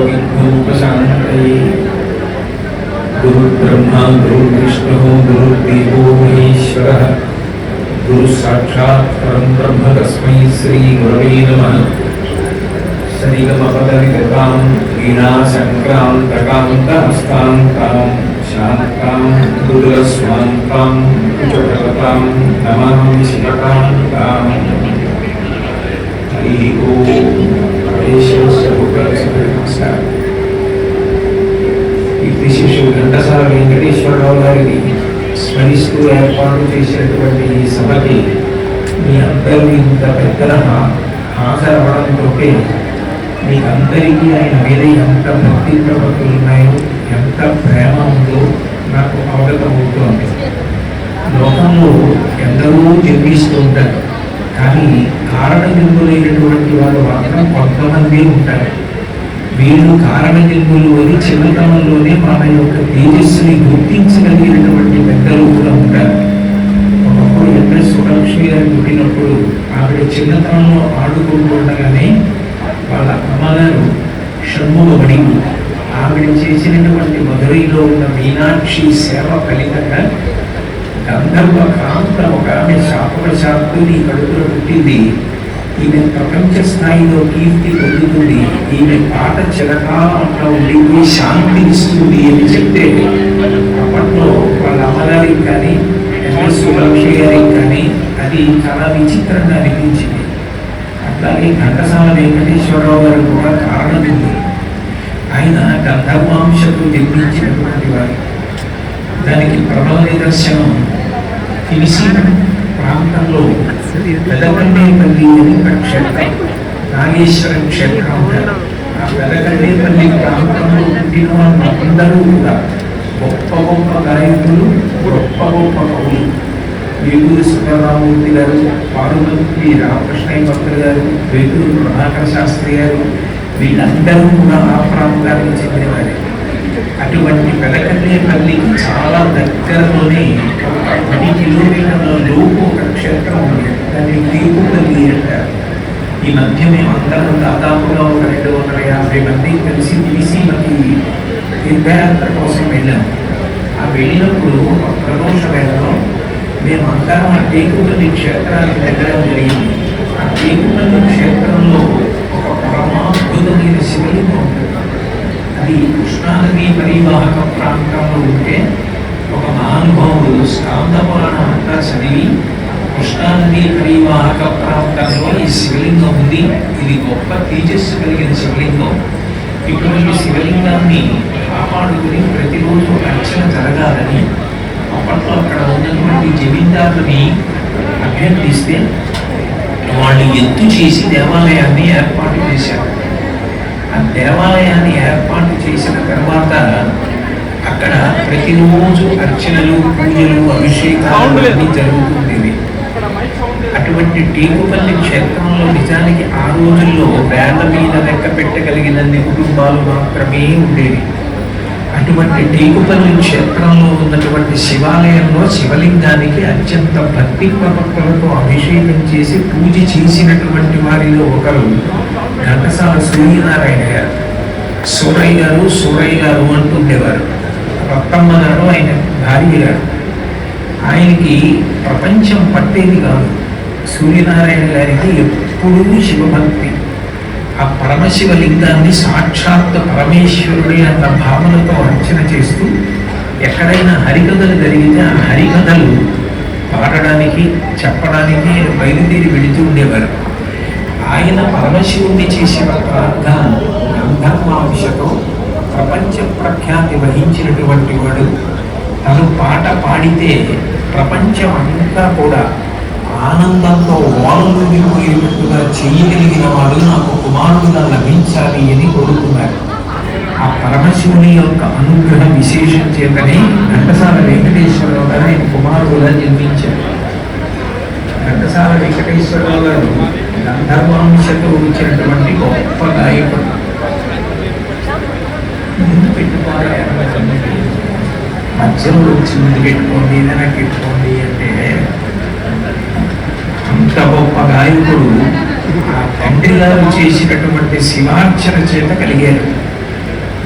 भगवत गुरु प्रसाद गुरु ब्रह्मा गुरु विष्णु गुरु देवो महेश्वर गुरु साक्षात् परम ब्रह्म तस्मै श्री गुरवे नमः शरीरमपदविगतां वीणाशङ्क्रान्तकान्तहस्तान्तां शान्तां कुदुरस्वान्तां कुचकलतां नमामि शिवकान्तां हरिः ओम् ॐ పరమేశ్వరస్య నమస్కారం కీర్తి శిష్యుడు ఘంటసాల వెంకటేశ్వరరావు గారిని స్మరిస్తూ ఏర్పాటు చేసినటువంటి ఈ సభకి మీ అందరూ ఇంత పెద్దల హా- హాజరవడంతో మీకందరికీ ఆయన మీద ఎంత భక్తి ప్రవృత్తులు ఉన్నాయో ఎంత ప్రేమ ఉందో నాకు అవగతమవుతోంది. లోకంలో ఎందరో జన్మిస్తూ ఉంటారు. కానీ కారణ జన్ములైనటువంటి వారు మాత్రం కొంతమంది ఉంటారు. వీళ్ళు కారణ జన్ములు అని చిన్నతనంలోనే మన యొక్క తేజస్సుని గుర్తించగలిగినటువంటి పెద్దలు కూడా ఉంటారు. ఒకప్పుడు ఎంఎస్ సురక్షి గారు పుట్టినప్పుడు ఆవిడ చిన్నతనంలో ఆడుకుంటూ ఉండగానే వాళ్ళ అమ్మగారు షణ్ముఖబడి ఆవిడ చేసినటువంటి మధురైలో ఉన్న మీనాక్షి సేవ ఫలితంగా గంధర్వ కాంతం ఒక ఆమె శాపవశాత్తు నీ కడుపులో పుట్టింది. ఈమె ప్రపంచ స్థాయిలో కీర్తి పొందుతుంది. ఈమె పాట చిరకాలంగా ఉండి శాంతి ఇస్తుంది అని చెప్తే అప్పట్లో వాళ్ళ అమ్మగారికి కానీ ఎంఎస్ గారికి కానీ అది చాలా విచిత్రంగా అనిపించింది. అట్లాగే ఘంటసాల వెంకటేశ్వరరావు గారు కూడా కారణం ఉంది. ఆయన గంధర్వాంశకు జన్మించినటువంటి వారు. దానికి ప్రబల నిదర్శనం తెలిసి ప్రాంతంలో పెదగండేపల్లి అని క్షేత్రం నాగేశ్వరం క్షేత్రం ఆ పెదగండేపల్లి ప్రాంతంలో పుట్టిన వాళ్ళందరూ కూడా గొప్ప గొప్ప గాయకులు గొప్ప గొప్ప కవులు. వేగూరు సుబ్బారామూర్తి గారు పార్వతి రామకృష్ణయ్య భక్తులు గారు వేగూరు ప్రభాకర శాస్త్రి గారు వీళ్ళందరూ కూడా ఆ ప్రాంతానికి చెందినవారే. అటువంటి పెదకల్లేపల్లికి చాలా దగ్గరలోనే పది కిలోమీటర్ల లోపు ఒక క్షేత్రం ఉంది. దాన్ని తీపుపల్లి అంటారు. ఈ మధ్య మేము అందరం దాదాపుగా ఒక రెండు వందల యాభై మంది కలిసి మనకి తీర్థయాత్ర కోసం వెళ్ళాము ఆ వెళ్ళినప్పుడు ఒక ప్రదోష వేళలో మేము అందరం ఆ టేకుపల్లి క్షేత్రానికి వెళ్ళడం జరిగింది. ఆ టేకుపల్లి క్షేత్రంలో ఒక పరమాద్భుతమైన శివలింగం ఉంటుంది. అది కృష్ణానది పరివాహక ప్రాంతంలో ఉంటే ఒక మహానుభావుడు స్కాంద పురాణం అంతా చదివి కృష్ణానది పరివాహక ప్రాంతంలో ఈ శివలింగం ఉంది. ఇది గొప్ప తేజస్సు కలిగిన శివలింగం. ఇటువంటి శివలింగాన్ని కాపాడుకుని ప్రతిరోజు అర్చన జరగాలని అప్పట్లో అక్కడ ఉన్నటువంటి జమీందారుని అభ్యర్థిస్తే వాళ్ళు ఎత్తు చేసి దేవాలయాన్ని ఏర్పాటు చేశారు. ఆ దేవాలయాన్ని ఏర్పాటు చేసిన తర్వాత అక్కడ ప్రతిరోజు అర్చనలు పూజలు అభిషేకాలు అన్నీ జరుగుతుండేవి. అటువంటి టీకుపల్లి క్షేత్రంలో నిజానికి ఆ రోజుల్లో వేల మీద లెక్క పెట్టగలిగినన్ని కుటుంబాలు మాత్రమే ఉండేవి. అటువంటి టీకుపల్లి క్షేత్రంలో ఉన్నటువంటి శివాలయంలో శివలింగానికి అత్యంత భక్తి ప్రపత్తులతో అభిషేకం చేసి పూజ చేసినటువంటి వారిలో ఒకరు ఘంటసాల సూర్యనారాయణ గారు. సూరయ్య గారు సూరయ్య గారు అంటుండేవారు రత్తమ్మ గారు ఆయన భార్య గారు. ఆయనకి ప్రపంచం పట్టేది కాదు. సూర్యనారాయణ గారికి ఎప్పుడూ శివభక్తి. ఆ పరమశివ లింగాన్ని సాక్షాత్ పరమేశ్వరుడి అన్న భావనతో అర్చన చేస్తూ ఎక్కడైనా హరికథలు జరిగితే ఆ హరికథలు పాడడానికి చెప్పడానికి ఆయన బయలుదేరి వెళుతూ ఉండేవారు. ఆయన పరమశివుణ్ణి చేసిన ప్రార్థన గంధర్వాంశతో ప్రపంచ ప్రఖ్యాతి వహించినటువంటి వాడు. తను పాట పాడితే ప్రపంచం అంతా కూడా ఆనందంతో ఓలలు చేయగలిగిన వాడు నాకు కుమారుడుగా లభించాలి అని కోరుకున్నారు. ఆ పరమశివుని యొక్క అనుగ్రహ విశేషం చేతనే ఘంటసాల వెంకటేశ్వరరావు గారు ఆయన కుమారుడుగా జన్మించారు. ఘంటసాల వెంకటేశ్వరరావు గారు గంధర్వాంశకు వచ్చినటువంటి గొప్ప గాయకుడు ముందు పెట్టుకోవాలి మధ్యలో వచ్చి ముందు పెట్టుకోండి ఏదైనా పెట్టుకోండి అంటే అంత గొప్ప గాయకుడు ఆ తండ్రి గారు చేసినటువంటి శివార్చన చేత కలిగారు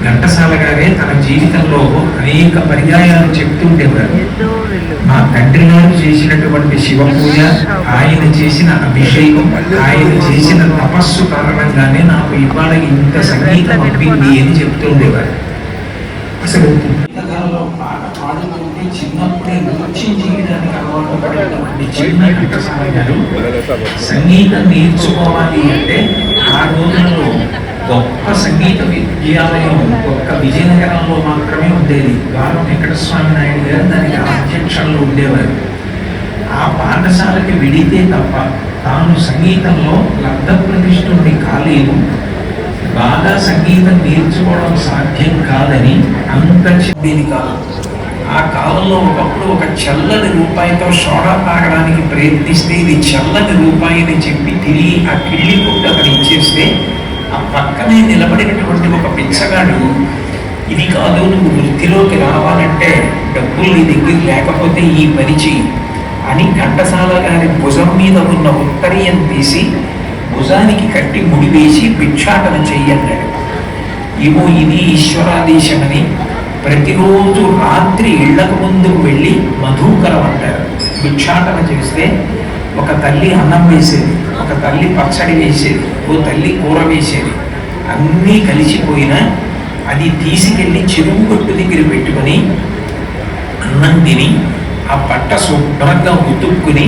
ఘంటసాల గారే తన జీవితంలో అనేక పర్యాయాలు చెప్తుండేవారు మా తండ్రి గారు చేసినటువంటి శివ పూజ ఆయన చేసిన అభిషేకం ఆయన చేసిన తపస్సు కారణంగానే నాకు ఇవాళ ఇంత సంగీతం అబ్బింది అని చెప్తుండేవారు అసలు పుస్తకాలలో పాట పాడుతుంటే చిన్నప్పుడే నృత్యం చేయడానికి అలవాటు పడినటువంటి చిన్న ఘంటసాల గారు సంగీతం నేర్చుకోవాలి అంటే ఆ రోజుల్లో గొప్ప సంగీత విద్యాలయం గొప్ప విజయనగరంలో మాత్రమే ఉండేది. గారు వెంకటస్వామి నాయుడు గారు దానికి అధ్యక్షులు ఉండేవారు. ఆ పాఠశాలకి విడితే తప్ప తాను సంగీతంలో లబ్ధ ప్రతిష్ఠుడిని కాలేదు. బాగా సంగీతం నేర్చుకోవడం సాధ్యం కాదని అంత చెప్పింది కాదు. ఆ కాలంలో ఒకప్పుడు ఒక చల్లని రూపాయితో సోడా తాగడానికి ప్రయత్నిస్తే ఇది చల్లని రూపాయి అని చెప్పి తిరిగి ఆ కిళ్ళి కొట్టు అక్కడ ఇచ్చేస్తే ఆ పక్కనే నిలబడినటువంటి ఒక పిచ్చగాడు ఇది కాదు నువ్వు వృత్తిలోకి రావాలంటే డబ్బులు నీ దగ్గర లేకపోతే ఈ పని చెయ్యి అని ఘంటసాల గారి భుజం మీద ఉన్న ఉత్తరీయం తీసి భుజానికి కట్టి ముడివేసి భిక్షాటన చెయ్యన్నాడు. ఏమో ఇది ఈశ్వరాదేశమని ప్రతిరోజు రాత్రి ఇళ్ళకు ముందు వెళ్ళి మధుకరం అంటారు. భిక్షాటన చేస్తే ఒక తల్లి అన్నం వేసేది. తల్లి పచ్చడి వేసేది ఓ తల్లి కూర వేసేది. అన్నీ కలిసిపోయినా అది తీసుకెళ్ళి చెరువు గట్టు దగ్గర పెట్టుకొని అన్నం తిని ఆ పట్ట శుభ్రంగా ఉతుక్కుని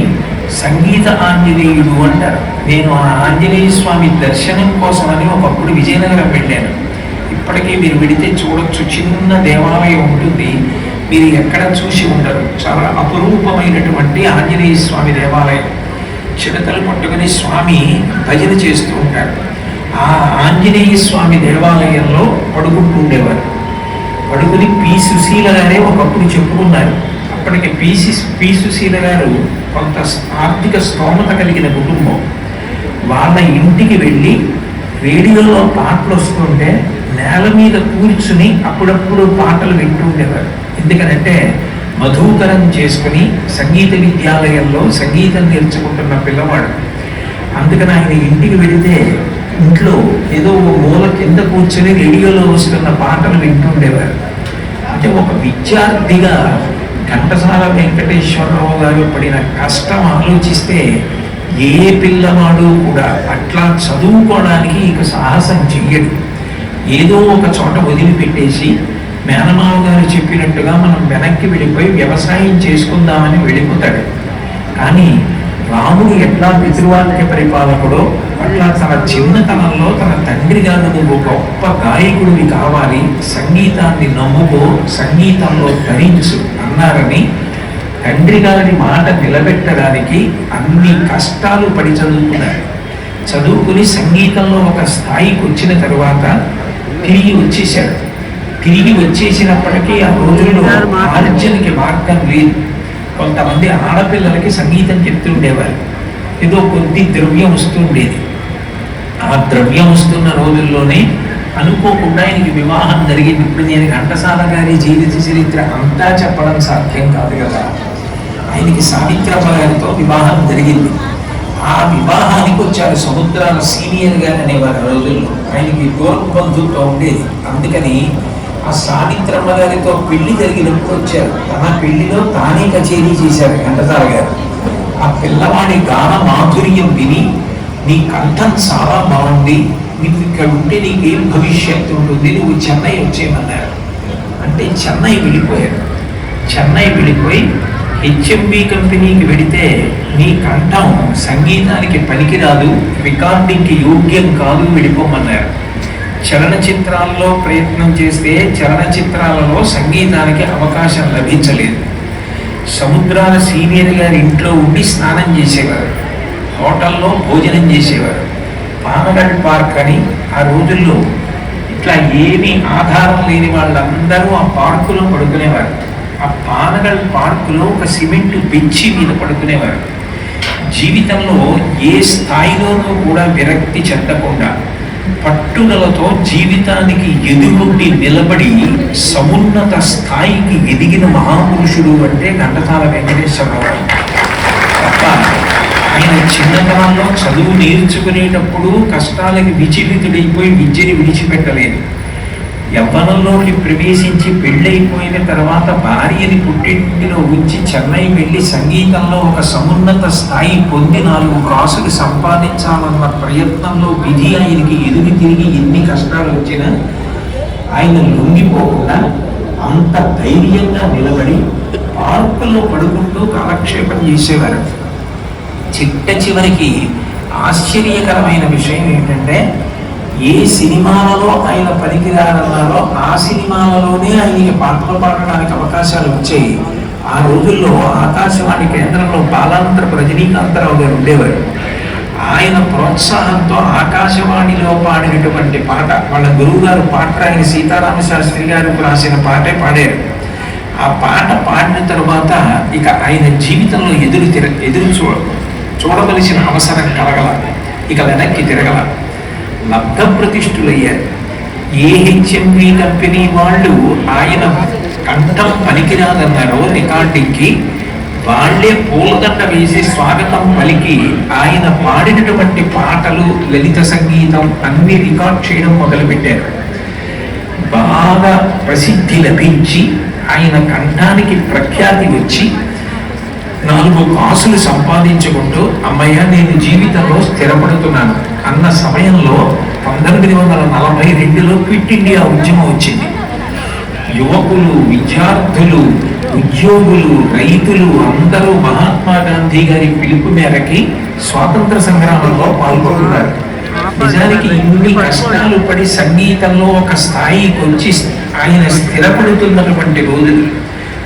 సంగీత ఆంజనేయుడు అంటారు. నేను ఆ ఆంజనేయ స్వామి దర్శనం కోసమని ఒకప్పుడు విజయనగరం వెళ్ళాను. ఇప్పటికీ మీరు వెడితే చూడొచ్చు చిన్న దేవాలయం ఉంటుంది. మీరు ఎక్కడ చూసి ఉండరు. చాలా అపురూపమైనటువంటి ఆంజనేయ స్వామి దేవాలయం. చిడతలు పట్టుకుని స్వామి భజన చేస్తూ ఉంటాడు. ఆ ఆంజనేయ స్వామి దేవాలయంలో పడుకుంటుండేవారు. పడుకుని పి. సుశీల గారే ఒకప్పుడు చెప్పుకున్నారు. అప్పటికి పిసి పి. సుశీల గారు కొంత ఆర్థిక స్తోమత కలిగిన కుటుంబం. వాళ్ళ ఇంటికి వెళ్ళి రేడియోలో పాటలు వస్తుంటే నేల మీద కూర్చుని అప్పుడప్పుడు పాటలు వింటూ ఉండేవారు. ఎందుకనంటే మధుకరం చేసుకుని సంగీత విద్యాలయంలో సంగీతం నేర్చుకుంటున్న పిల్లవాడు. అందుకని ఆయన ఇంటికి వెళితే ఇంట్లో ఏదో ఒక మూల కింద కూర్చొని రేడియోలో వస్తున్న పాటలు వింటుండేవారు. అంటే ఒక విద్యార్థిగా ఘంటసాల వెంకటేశ్వరరావు గారు పడిన కష్టం ఆలోచిస్తే ఏ పిల్లవాడు కూడా అట్లా చదువుకోవడానికి ఇక సాహసం చెయ్యడు. ఏదో ఒక చోట వదిలిపెట్టేసి మేనమావ గారు చెప్పినట్టుగా మనం వెనక్కి వెళ్ళిపోయి వ్యవసాయం చేసుకుందామని వెళ్ళిపోతాడు. కానీ రాముడు ఎట్లా పితృవాక్య పరిపాలకుడో అట్లా తన చిన్నతనంలో తన తండ్రి గారు నువ్వు గొప్ప గాయకుడివి కావాలి సంగీతాన్ని నమ్ముకో సంగీతంలో ధరించు అన్నారని తండ్రి గారి మాట నిలబెట్టడానికి అన్ని కష్టాలు పడి చదువుకున్నారు. చదువుకుని సంగీతంలో ఒక స్థాయికి వచ్చిన తరువాత తిరిగి వచ్చేసాడు తిరిగి వచ్చేసినప్పటికీ ఆ రోజుల్లో ఆర్జనకి మార్గం లేదు. కొంతమంది ఆడపిల్లలకి సంగీతం చెప్తుండేవారు ఏదో కొద్ది ద్రవ్యం వస్తుండేది ఆ ద్రవ్యం వస్తున్న రోజుల్లోనే అనుకోకుండా ఆయనకి వివాహం జరిగింది. ఇప్పుడు నేను ఘంటసాల గారి జీవిత చరిత్ర అంతా చెప్పడం సాధ్యం కాదు కదా. ఆయనకి సావిత్రమ్మ గారితో వివాహం జరిగింది. ఆ వివాహానికి వచ్చారు సముద్రాల సీనియర్ గారు అనేవారు రోజుల్లో. ఆయనకి దూరం బంధుత్వం ఉండేది. అందుకని ఆ సావిత్రమ్మ గారితో పెళ్ళి జరిగినప్పుడు వచ్చారు. తన పెళ్ళిలో తానే కచేరీ చేశారు ఘంటసాల గారు. ఆ పిల్లవాడి గాన మాధుర్యం విని నీ కంఠం చాలా బాగుంది. నువ్వు ఇక్కడ ఉంటే నీకేం భవిష్యత్తు ఉంటుంది? నువ్వు చెన్నై వచ్చేయమన్నారు. అంటే చెన్నై వెళ్ళిపోయారు చెన్నై వెళ్ళిపోయి హెచ్ఎంబి కంపెనీకి వెడితే నీ కంఠం సంగీతానికి పనికిరాదు రికార్డింగ్కి యోగ్యం కాదు వెళ్ళిపోమన్నారు. చలనచిత్రాల్లో ప్రయత్నం చేస్తే చలనచిత్రాలలో సంగీతానికి అవకాశం లభించలేదు. సముద్రాల సీనియర్ గారి ఇంట్లో ఉండి స్నానం చేసేవారు. హోటల్లో భోజనం చేసేవారు. పానగడ్ పార్క్ అని ఆ రోజుల్లో ఇట్లా ఏమీ ఆధారం లేని వాళ్ళందరూ ఆ పార్కులో పడుకునేవారు. ఆ పానగల్ పార్కులో ఒక సిమెంట్ బెంచి మీద పడుకునేవారు. జీవితంలో ఏ స్థాయిలోనూ కూడా విరక్తి చెందకుండా పట్టుదలతో జీవితానికి ఎదుగుండి నిలబడి సమున్నత స్థాయికి ఎదిగిన మహాపురుషుడు అంటే ఘంటసాల వెంకటేశ్వరరావు. తప్ప ఆయన చిన్నతనంలో చదువు నేర్చుకునేటప్పుడు కష్టాలకి విచలితుడైపోయి విద్యని విడిచిపెట్టలేదు. యవ్వనంలోకి ప్రవేశించి పెళ్ళైపోయిన తర్వాత భార్యని పుట్టింటిలో ఉంచి చెన్నై వెళ్ళి సంగీతంలో ఒక సమున్నత స్థాయి పొంది నాలుగు కాసులు సంపాదించాలన్న ప్రయత్నంలో విధి ఆయనకి ఎదురు తిరిగి ఎన్ని కష్టాలు వచ్చినా ఆయన లొంగిపోకుండా అంత ధైర్యంగా నిలబడి పార్కుల్లో పడుకుంటూ కాలక్షేపం చేసేవారు. చిట్ట చివరికి ఆశ్చర్యకరమైన విషయం ఏంటంటే ఏ సినిమాలలో ఆయన పనికిరారన్నారో ఆ సినిమాలలోనే ఆయనకి పాటలు పాడడానికి అవకాశాలు వచ్చాయి. ఆ రోజుల్లో ఆకాశవాణి కేంద్రంలో బాలాంతరపు రజనీకాంతరావు గారు ఉండేవారు. ఆయన ప్రోత్సాహంతో ఆకాశవాణిలో పాడినటువంటి పాట వాళ్ళ గురువు గారు పాటరాయని సీతారామ శాస్త్రి గారు రాసిన పాటే పాడారు. ఆ పాట పాడిన తర్వాత ఇక ఆయన జీవితంలో ఎదురు తిర ఎదురు చూడ చూడవలసిన అవసరం కలగల ఇక వెనక్కి తిరగల. లబ్ధ ప్రతిష్ఠులయ్యారు ఏ హెచ్ఎంవి కంపెనీ వాళ్ళు ఆయన కంఠం పలికిరాదన్నారో రికార్డింగ్కి వాళ్ళే పూలదండ వేసి స్వాగతం పలికి ఆయన పాడినటువంటి పాటలు లలిత సంగీతం అన్ని రికార్డ్ చేయడం మొదలుపెట్టారు. బాగా ప్రసిద్ధి లభించి ఆయన కంఠానికి ప్రఖ్యాతి వచ్చి నాలుగు కాసులు సంపాదించుకుంటూ అమ్మయ్య నేను జీవితంలో స్థిరపడుతున్నాను. అన్న సమయంలో పంతొమ్మిది వందల నలభై రెండులో క్విట్ ఇండియా ఉద్యమం వచ్చింది. యువకులు విద్యార్థులు ఉద్యోగులు రైతులు అందరూ మహాత్మా గాంధీ గారి పిలుపు మేరకి స్వాతంత్ర సంగ్రామంలో పాల్గొంటున్నారు నిజానికి ఇన్ని కష్టాలు పడి సంగీతంలో ఒక స్థాయికి వచ్చి ఆయన స్థిరపడుతున్నటువంటి రోజులు.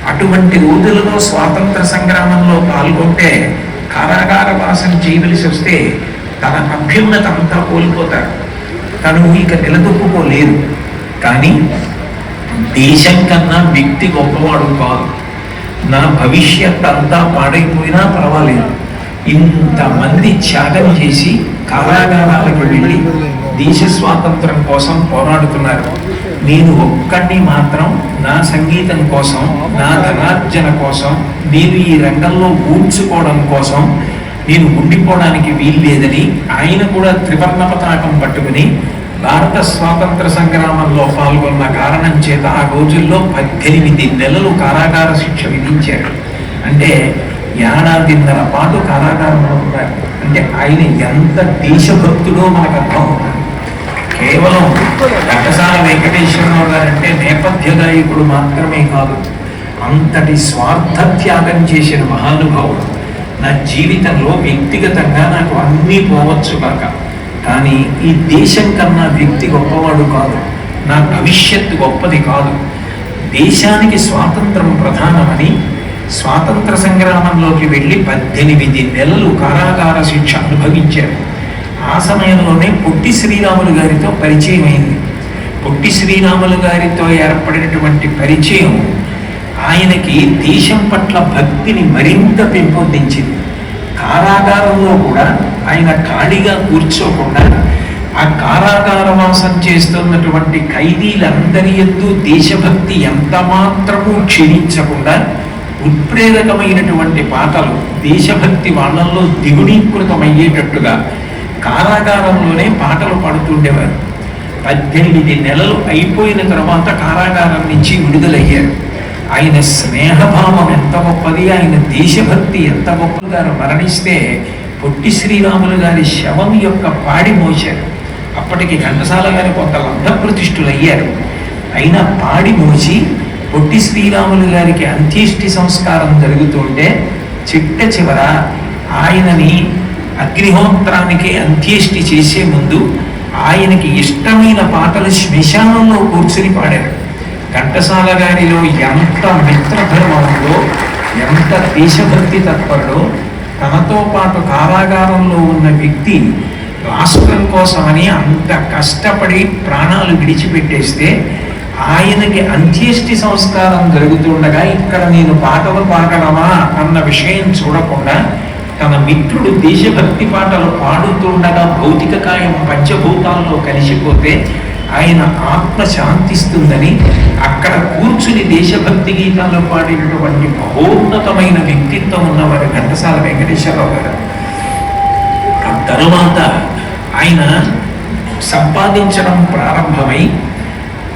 అటువంటి రోజులలో స్వాతంత్ర సంగ్రామంలో పాల్గొంటే కారాగార వాసం చేయవలసి వస్తే తన అభ్యున్నత అంతా కోల్పోతారు తను ఇక నిలదొక్కుకోలేదు కానీ దేశం కన్నా వ్యక్తి గొప్పవాడు కాదు. నా భవిష్యత్ అంతా పాడైపోయినా పర్వాలేదు. ఇంతమంది త్యాగం చేసి కారాగారాలకు వెళ్ళి దేశ స్వాతంత్రం కోసం పోరాడుతున్నారు. నేను ఒక్కడిని మాత్రం నా సంగీతం కోసం నా ధనార్జన కోసం నేను ఈ రంగంలో ఊడ్చుకోవడం కోసం నేను ఉండిపోవడానికి వీలు లేదని ఆయన కూడా త్రివర్ణ పతాకం పట్టుకుని భారత స్వాతంత్ర సంగ్రామంలో పాల్గొన్న కారణం చేత ఆ రోజుల్లో పద్దెనిమిది నెలలు కారాగార శిక్ష విధించారు అంటే ఏడాదిన్నర పాటు కారాగారంలో ఉన్నారు అంటే ఆయన ఎంత దేశభక్తుడో మనకు అర్థం అవుతుంది కేవలం ఘటసాల వెంకటేశ్వరరావు గారు అంటే నేపథ్య గాయకుడు మాత్రమే కాదు అంతటి స్వార్థ త్యాగం చేసిన మహానుభావుడు. నా జీవితంలో వ్యక్తిగతంగా నాకు అన్నీ పోవచ్చు కాక. కానీ ఈ దేశం కన్నా వ్యక్తి గొప్పవాడు కాదు. నా భవిష్యత్తు గొప్పది కాదు. దేశానికి స్వాతంత్రం ప్రధానమని స్వాతంత్ర సంగ్రామంలోకి వెళ్ళి పద్దెనిమిది నెలలు కారాగార శిక్ష అనుభవించారు ఆ సమయంలోనే పొట్టి శ్రీరాములు గారితో పరిచయం అయింది పొట్టి శ్రీరాములు గారితో ఏర్పడినటువంటి పరిచయం ఆయనకి దేశం పట్ల భక్తిని మరింత పెంపొందించింది. కారాగారంలో కూడా ఆయన ఖాళీగా కూర్చోకుండా ఆ కారాగారవాసం చేస్తున్నటువంటి ఖైదీలందరి ఎందు దేశభక్తి ఎంత మాత్రము క్షీణించకుండా ఉత్ప్రేరకమైనటువంటి పాటలు దేశభక్తి వాళ్ళల్లో దిగుణీకృతమయ్యేటట్టుగా కారాగారంలోనే పాటలు పాడుతుండేవారు. పద్దెనిమిది నెలలు అయిపోయిన తర్వాత కారాగారం నుంచి విడుదలయ్యారు. ఆయన స్నేహభావం ఎంత గొప్పది ఆయన దేశభక్తి ఎంత గొప్పగా మరణిస్తే పొట్టి శ్రీరాములు గారి శవం యొక్క పాడి మోశారు. అప్పటికి ఘంటసాల గారి కొంత లబ్ధ ప్రతిష్ఠులు అయ్యారు అయినా పాడి మోసి పొట్టి శ్రీరాములు గారికి అంత్యేష్టి సంస్కారం జరుగుతుంటే చిట్ట చివర ఆయనని అగ్నిహోత్రానికి అంత్యేష్టి చేసే ముందు ఆయనకి ఇష్టమైన పాటలు శ్మశానంలో కూర్చుని పాడారు. ఘంటసాల గారిలో ఎంత మిత్రధర్మంలో ఎంత దేశభక్తి తత్పరలో తనతో పాటు కారాగారంలో ఉన్న వ్యక్తి రాష్ట్రం కోసమని అంత కష్టపడి ప్రాణాలు విడిచిపెట్టేస్తే ఆయనకి అంత్యేష్టి సంస్కారం జరుగుతుండగా ఇక్కడ నేను పాటలు పాడడమా అన్న విషయం చూడకుండా తన మిత్రుడు దేశభక్తి పాటలు పాడుతుండగా భౌతిక కాయం పంచభూతాల్లో కలిసిపోతే ఆయన ఆత్మ శాంతిస్తుందని అక్కడ కూర్చుని దేశభక్తి గీతాలు పాడినటువంటి మహోన్నతమైన వ్యక్తిత్వం ఉన్నవారు ఘంటసాల వెంకటేశ్వరరావు గారు. ఆ తరువాత ఆయన సంపాదించడం ప్రారంభమై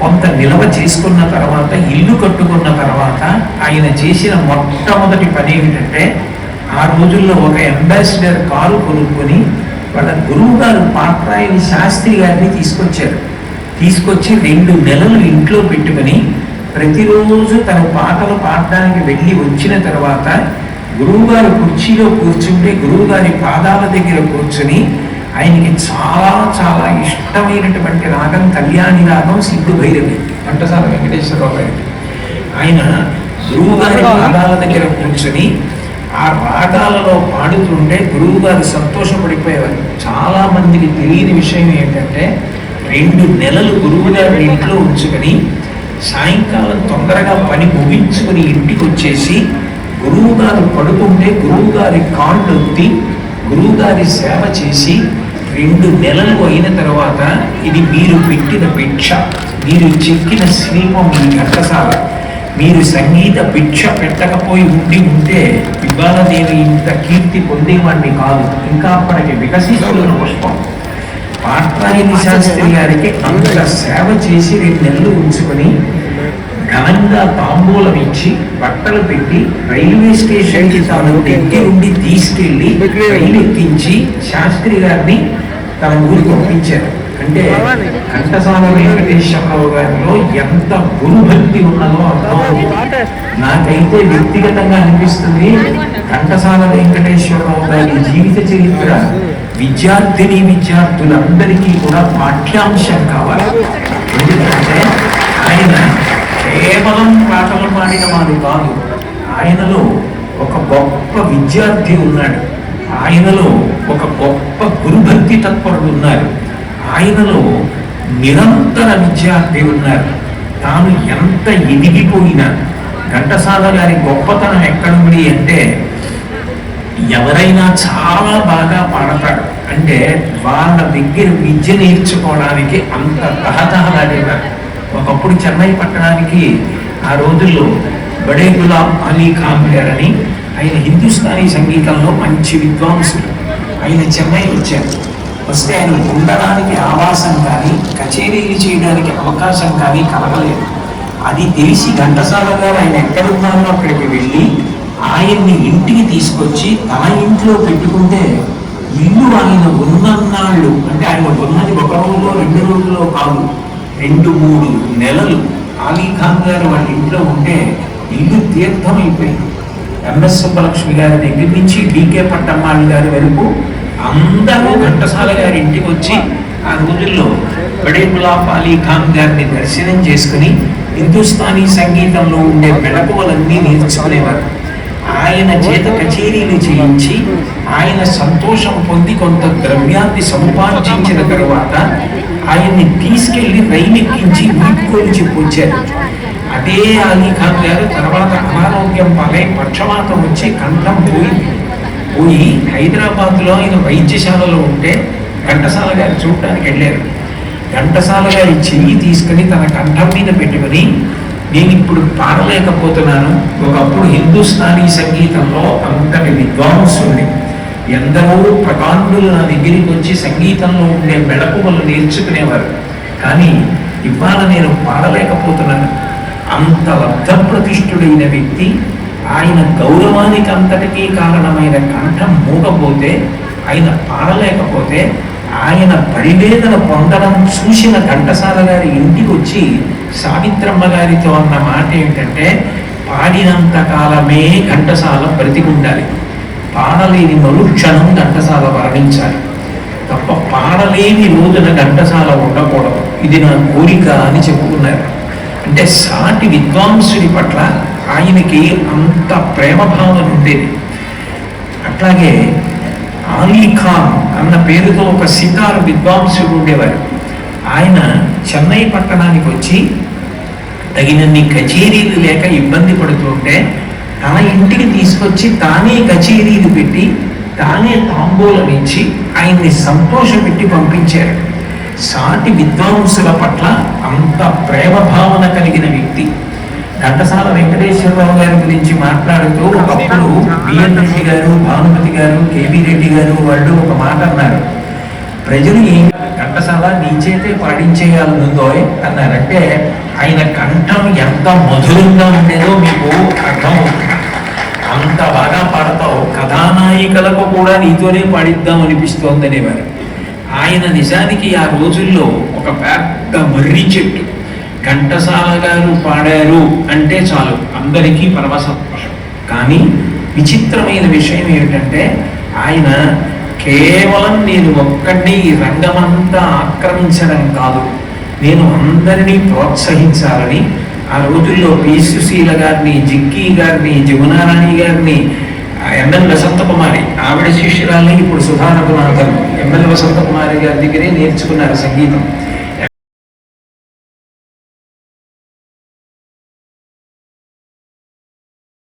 కొంత నిల్వ చేసుకున్న తర్వాత ఇల్లు కట్టుకున్న తర్వాత ఆయన చేసిన మొట్టమొదటి పని ఏమిటంటే ఆ రోజుల్లో ఒక అంబాసిడర్ కారు కొనుక్కొని వాళ్ళ గురువు గారు పాత్రాయని శాస్త్రి గారిని తీసుకొచ్చారు. తీసుకొచ్చి రెండు నెలలు ఇంట్లో పెట్టుకొని ప్రతిరోజు తన పాటలు పాడడానికి వెళ్ళి వచ్చిన తర్వాత గురువుగారు కుర్చీలో కూర్చుంటే గురువుగారి పాదాల దగ్గర కూర్చుని ఆయనకి చాలా చాలా ఇష్టమైనటువంటి రాగం కళ్యాణి రాగం సిద్ధు భైరవి ఘంటసాల వెంకటేశ్వరరావు గారికి ఆయన గురువుగారి పాదాల దగ్గర కూర్చుని ఆ రాగాలలో పాడుతుంటే గురువు గారు సంతోషపడిపోయేవారు. చాలా మందికి తెలియని విషయం ఏంటంటే రెండు నెలలు గురువు గారిని ఇంట్లో ఉంచుకొని సాయంకాలం తొందరగా పని ముగించుకుని ఇంటికి వచ్చేసి గురువు గారు పడుకుంటే గురువు గారి కాళ్ళు ఒత్తి గురువు గారి సేవ చేసి రెండు నెలలు అయిన తర్వాత ఇది మీరు పెట్టిన భిక్ష. మీరు చెక్కిన శిల్పం ఈ ఘంటసాల. మీరు సంగీత భిక్ష పెట్టకపోయి ఉండి ఉంటే విద్వాలదేవి ఇంత కీర్తి పొందేవాడిని కాదు. ఇంకా అప్పటికి వికసిస్తున్న పుష్పం. పాట్రాయని శాస్త్రి గారికి అంత సేవ చేసి రెండు నెలలు ఉంచుకొని ఘనంగా తాంబూలం ఇచ్చి బట్టలు పెట్టి రైల్వే స్టేషన్కి తాను దగ్గర ఉండి తీసుకెళ్ళి రైలు ఎక్కించి శాస్త్రి గారిని తన ఊరికి పంపించారు. అంటే ఘంటసాల వెంకటేశ్వరరావు గారిలో ఎంత గురుభక్తి ఉన్నదో అర్థమవుతుంది నాకైతే వ్యక్తిగతంగా అనిపిస్తుంది ఘంటసాల వెంకటేశ్వరరావు గారి జీవిత చరిత్ర. విద్యార్థిని విద్యార్థులందరికీ కూడా పాఠ్యాంశం కావాలి. ఎందుకంటే ఆయన కేవలం పాటలు పాడిన వాడు కాదు. ఆయనలో ఒక గొప్ప విద్యార్థి ఉన్నాడు. ఆయనలో ఒక గొప్ప గురుభక్తి తత్పరుడు ఉన్నారు ఆయనలో నిరంతర విద్యార్థి ఉన్నారు తాను ఎంత ఎదిగిపోయినా ఘంటసాల గారి గొప్పతనం ఎక్కడుంది అంటే ఎవరైనా చాలా బాగా పాడతాడు. అంటే వాళ్ళ దగ్గర విద్య నేర్చుకోవడానికి అంత తహతహలాడేవారు ఒకప్పుడు చెన్నై పట్టణానికి ఆ రోజుల్లో బడే గులాబ్ అలీ ఖాన్ గారని ఆయన హిందుస్థానీ సంగీతంలో మంచి విద్వాంసులు ఆయన చెన్నై వచ్చారు. వస్తే ఆయన ఉండడానికి ఆవాసం కానీ కచేరీలు చేయడానికి అవకాశం కానీ కలగలేదు. అది తెలిసి ఘంటసాల గారు ఆయన ఎక్కడున్నారో అక్కడికి వెళ్ళి ఆయన్ని ఇంటికి తీసుకొచ్చి తన ఇంట్లో పెట్టుకుంటే ఇల్లు ఆయన ఉన్నన్నాళ్ళు. అంటే ఆయన ఉన్నది ఒక రోజులో రెండు రోజుల్లో కాదు రెండు మూడు నెలలు. అలీ ఖాన్ గారు వాళ్ళ ఇంట్లో ఉంటే ఇల్లు తీర్థం అయిపోయింది ఎంఎస్ సుబ్బలక్ష్మి గారి దగ్గర నుంచి డికే పట్టమ్మాళ్ళు గారి వరకు అందరూ ఘంటసాల గారి ఇంటికి వచ్చి ఆ రోజుల్లో బడే అలీ ఖాన్ గారిని దర్శనం చేసుకుని హిందుస్థానీ సంగీతంలో ఉండే మెళకువలన్నీ నేర్చుకునేవారు. ఆయన చేత కచేరీలు చేయించి ఆయన సంతోషం పొంది కొంత ద్రవ్యాన్ని సముపార్జించిన తరువాత ఆయన్ని తీసుకెళ్ళి రైలు ఎక్కించి వీడ్కోలు చెప్పొచ్చారు అదే అలీ ఖాన్ గారు తర్వాత అనారోగ్యం పాలై పక్షవాతం వచ్చి కంఠం పోయింది పోయి హైదరాబాద్లో ఆయన వైద్యశాలలో ఉంటే ఘంటసాల గారు చూడటానికి వెళ్ళారు. ఘంటసాల గారి చెయ్యి తీసుకుని తన కంఠం మీద పెట్టుకుని నేను ఇప్పుడు పాడలేకపోతున్నాను. ఒకప్పుడు హిందుస్థానీ సంగీతంలో అంతటి విద్వాంసుని ఎందరో ప్రకాండులు నా దగ్గరికి వచ్చి సంగీతంలో ఉండే మెళకువలు నేర్చుకునేవారు. కానీ ఇవాళ నేను పాడలేకపోతున్నాను. అంత లబ్ధప్రతిష్ఠుడైన వ్యక్తి ఆయన గౌరవానికి అంతటికీ కారణమైన కంఠం మూకపోతే ఆయన పాడలేకపోతే ఆయన పరివేదన పొందడం చూసిన ఘంటసాల గారి ఇంటికి వచ్చి సావిత్రమ్మ గారితో అన్న మాట ఏంటంటే పాడినంత కాలమే ఘంటసాల బ్రతికుండాలి. పాడలేని మరుక్షణం ఘంటసాల మరణించాలి. తప్ప పాడలేని రోజున ఘంటసాల ఉండకూడదు. ఇది నా కోరిక అని చెప్పుకున్నారు. అంటే సాటి విద్వాంసుడి పట్ల ఆయనకి అంత ప్రేమ భావన ఉండేది. అట్లాగే ఆలీ ఖాన్ అన్న పేరుతో ఒక సితార్ విద్వాంసుడు ఉండేవారు. ఆయన చెన్నై పట్టణానికి వచ్చి తగినన్ని కచేరీలు లేక ఇబ్బంది పడుతుంటే తన ఇంటికి తీసుకొచ్చి తానే కచేరీలు పెట్టి తానే తాంబూలం ఇచ్చి ఆయన్ని సంతోషపెట్టి పంపించారు. సాటి విద్వాంసుల పట్ల అంత ప్రేమ భావన కలిగిన వ్యక్తి. ఘంటసాల వెంకటేశ్వరరావు గారి గురించి మాట్లాడుతూ ఒకప్పుడు బిఎన్ రెడ్డి గారు భానుమతి గారు కేవీ రెడ్డి గారు వాళ్ళు ఒక మాట అన్నారు. ప్రజలు ఏం ఘంటసాల నీ చేతే పాడించేయాలనుందో అన్నారంటే ఆయన కంఠం ఎంత మధురంగా ఉండేదో మీకు అర్థం అంత బాగా పాడతావు. కథానాయికలకు కూడా నీతోనే పాడిద్దాం అనిపిస్తోంది అనేవారు ఆయన నిజానికి ఆ రోజుల్లో ఒక పెద్ద మర్రి చెట్టు. ఘంటసాల గారు పాడారు అంటే చాలు. అందరికీ పరమ సంతోషం కానీ విచిత్రమైన విషయం ఏమిటంటే ఆయన కేవలం నేను ఒక్కడిని ఈ రంగమంతా ఆక్రమించడం కాదు. నేను అందరినీ ప్రోత్సహించాలని ఆ రోజుల్లో పి సుశీల గారిని జిక్కీ గారిని జమునారాణి గారిని ఆ ఎంఎల్ వసంత కుమారి ఆవిడ శిష్యురాలని ఇప్పుడు సుధా రఘునాథన్ ఎంఎల్ వసంత కుమారి గారి దగ్గరే నేర్చుకున్నారు సంగీతం.